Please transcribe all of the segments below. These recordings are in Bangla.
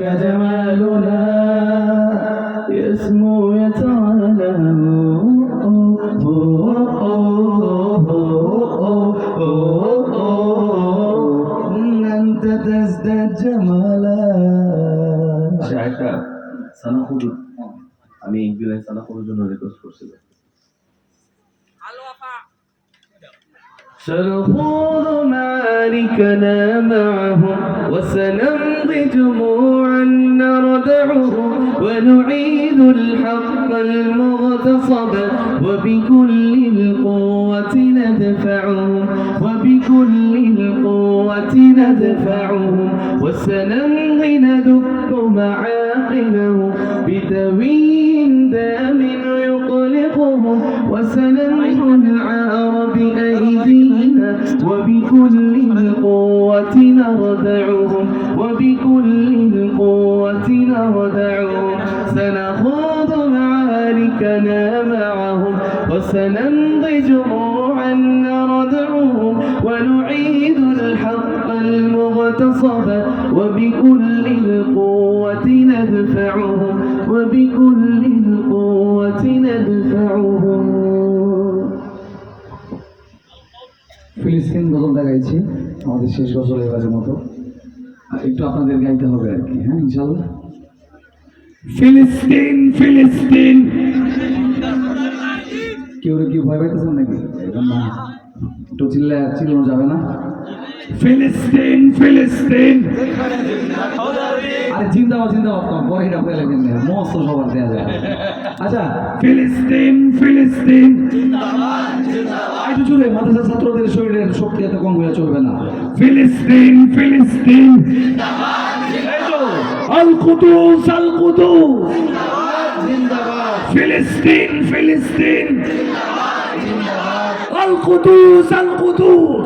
جمالنا يسمو يتعالى أنت تزداد جمالا শায়রটা সানাহুর আমি ইংরেজি সানাহুর জন্য রিকোয়েস্ট করছিলাম سنخوض معاركنا معهم وسنمضي جموعا نردعهم ونعيد الحق المغتصب وبكل القوة ندفعهم وبكل القوة ندفعهم وسنمضي ندك معاقلهم بدوي دام يطلقهم وسنمحو العار بأيدينا وبكل القوة نردعهم وبكل معاركنا معهم وسنمضي جموعا نردعهم ونعيد الحق المغتصب وبكل القوة ندفعهم وبكل القوة ندفعهم ফিলিস্তিন গজলটা গাইছি আমাদের শেষ গজল এবারের মতো আর একটু আপনাদের গাইতে হবে আর কি হ্যাঁ ইনশাল্লাহ ফিলিস্তিন ফিলিস্তিন। কেউ রে কি ভয় পাইতেছেন নাকি? না একটু চিল্লা চিল্লানো যাবে না? ফিলিস্তিন ফিলিস্তিন। আরে জিন্দাবাদ জিন্দাবাদ কম পরে এটা পেলে কেন মস্ত সবার দেওয়া যায়। আচ্ছা ফিলিস্তিন ফিলিস্তিন। একটু জোরে মাদ্রাসা ছাত্রদের শরীরের শক্তি এত কম হয়ে চলবে না। ফিলিস্তিন ফিলিস্তিন। আল ফিলিস্তিন ফিলিস্তিন। আল কুদুস আল কুদুস।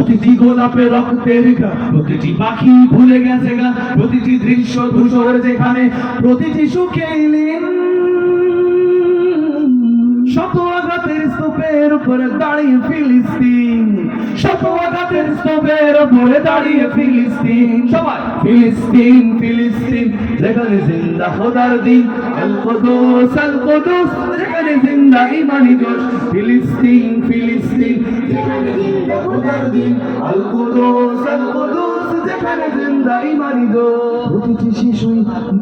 প্রতিটি গোলাপে রক্তের প্রতিটি পাখি ভুলে গেছে গান, প্রতিটি দৃশ্য ধূসর যেখানে, প্রতিটি সুখে শত আঘাতের স্তূপের উপরে দাঁড়িয়ে ফিলিস্তিন, শত আঘাতের স্তূপের উপরে দাঁড়িয়ে ফিলিস্তিন। সবাই, ফিলিস্তিন ফিলিস্তিন, যেখানে জিন্দা খোদার দিন আল কুদুস আল কুদুস যেখানে জিন্দা ইমানি জোশ ফিলিস্তিন।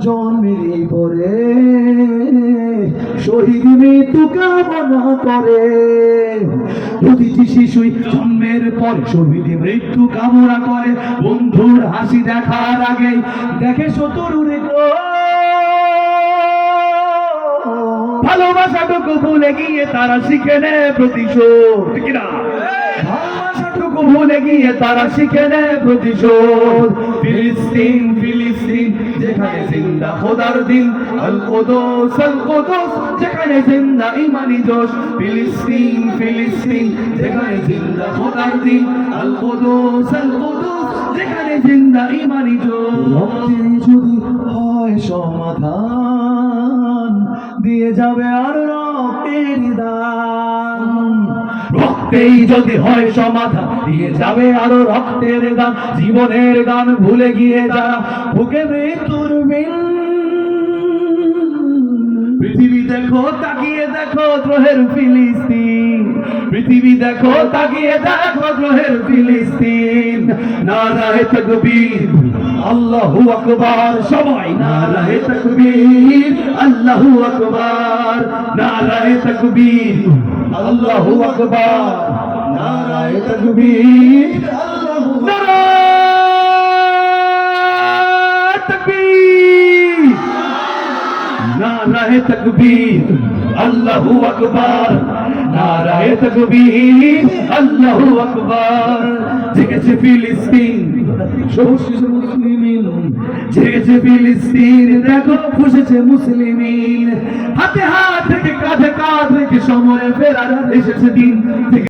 জন্মেরই পরে। শহীদ মৃত্যু কামনা করে। প্রতিটি শিশুই জন্মের পর শহীদ মৃত্যু কামনা করে। বন্ধুর হাসি দেখার আগে দেখে শতরুরে ভালোবাসাটুকু ভুলে গিয়ে তারা শিখে নেয় প্রতিশোধ। কিনা? ভুলে গিয়ে তারা শিখে নেয় প্রতিশোধ। ফিলিস্তিন ফিলিস্তিন, যেখানে জিন্দা খোদার দিন। আল কুদুস যেখানে জিন্দা ইমানি জোশ। ফিলিস্তিন ফিলিস্তিন, যেখানে জিন্দা খোদার দিন। যেখানে জিন্দা ইমানি যদি হয় সমাধান, দিয়ে যাবে আর রক্তের দান রক্তেই যদি হয় সমাধান, দিয়ে যাবে আরও রক্তের গান, জীবনের গান ভুলে গিয়ে যারা বুকে মৃত্যুর বিন পৃথিবী দেখো, তাকিয়ে দেখো, দ্রোহের ফিলিস্তিন। পৃথিবী দেখো, তাকিয়ে দেখো দ্রোহের ফিলিস্তিন। নারায়ে তাকবীর, আল্লাহু আকবার। সবাই নারায়ে তাকবীর, আল্লাহু আকবার। নারায়ে তাকবীর, আল্লাহু আকবার। নারায়ে তাকবীর, আল্লাহু তাকবীর তাকবীর, আল্লাহু আকবার। নারায়ে তকবীর, আল্লাহু আকবার। জেগেছে ফিলিস্তিন। সবুজ মুসলিমিন জেগেছে ফিলিস্তিন। দেখো ফুসেছে মুসলিমিন। হাতে হাত থেকে কাঁধে কাঁধ রেখে সময় ফেরার এসেছে দিন